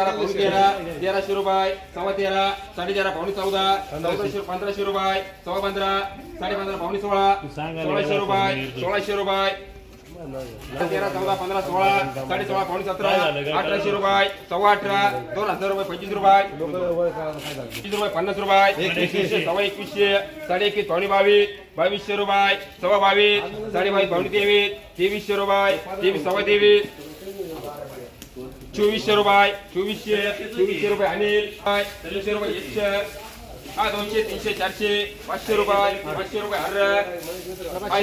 बारा पावणे तेरा तेराशे रुपये सव्वा तेरा साडे तेरा पावणे चौदा चौदाशे पंधराशे रुपये सव्वा पंधरा साडे पंधरा पावणे सोळा सोळाशे रुपये सोळाशे रुपये तेरा चौदा पंधरा सोळा साडे सोळा पावणे सतरा अठराशे रुपये सव्वा अठरा दोन हजार रुपये पंचवीस रुपये पंचवीस रुपये पन्नास रुपये एकवीसशे सव्वा एकवीसशे साडे एकवीस पावणे बावीस बावीसशे रुपये सव्वा बावीस साडे बावीस पावणे तेवीस तेवीसशे रुपये तेवीस सव्वा तेवीस चोवीसशे रुपये चोवीसशे चोवीसशे रुपये अनिल चोवीसशे रुपये एकशे हा दोनशे तीनशे चारशे पाचशे रुपये पाचशे रुपये हर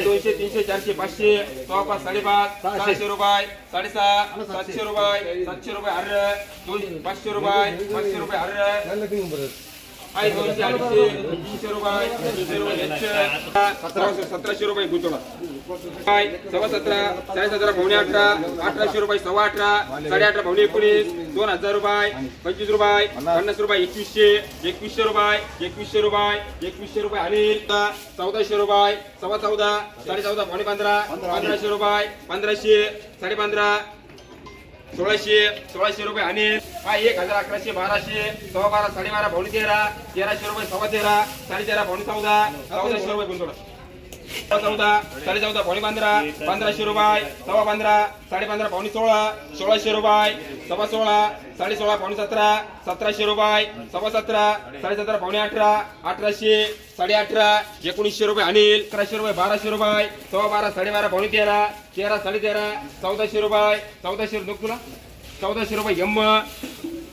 दोनशे तीनशे चारशे पाचशे सव्वा पाच साडेपाच सहाशे रुपये साडेसहा सातशे रुपये सातशे रुपये हर दोन पाचशे रुपये पाचशे रुपये हर. आहे दोनशे अडीचशे तीनशे रुपये रुपये एकशे. सतराशे सतराशे रुपये गुंतवणूक. काय? सव्वा सतरा साडे सतरा पावणे अठरा अठराशे रुपये सव्वा अठरा साडे अठरा पावणे एकोणीस दोन हजार रुपये पंचवीस रुपये पन्नास रुपये एकवीसशे एकवीसशे रुपये एकवीसशे रुपये एकवीसशे रुपये अनिल चौदाशे रुपये सव्वा चौदा साडे चौदा पावणे पंधरा पंधराशे रुपये पंधराशे साडे पंधरा सोळाशे सोळाशे रुपये आणि हा एक हजार अकराशे बाराशे सव्वा बारा साडेबारा पावणे तेरा तेराशे रुपये सव्वा तेरा साडे तेरा पावणे चौदा चौदाशे रुपये गुंतवणूक. चौदा साडे चौदा पावणे पंधरा पंधराशे रुपये सव्वा पंधरा साडे पंधरा पावणे सोळा सोळाशे रुपये सव्वा सोळा साडे सोळा पावणे सतरा सतराशे रुपये सव्वा सतरा साडे सतरा पावणे अठरा अठराशे साडे अठरा एकोणीसशे रुपये अनिल अकराशे रुपये बाराशे रुपये सव्वा बारा साडेबारा पावणे तेरा तेरा साडे तेरा चौदाशे रुपये चौदाशे रुपये तुला चौदाशे रुपये एम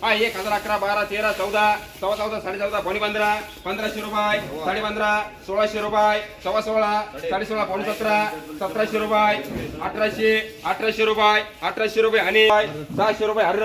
हा एक हजार अकरा बारा तेरा चौदा सव्वा चौदा साडे चौदा पावणे पंधरा पंधराशे रुपये साडे पंधरा सोळाशे रुपये सव्वा सोळा साडे सोळा पावणे सतरा सतराशे रुपये अठराशे अठराशे रुपये अठराशे रुपये आणि सहाशे रुपये हर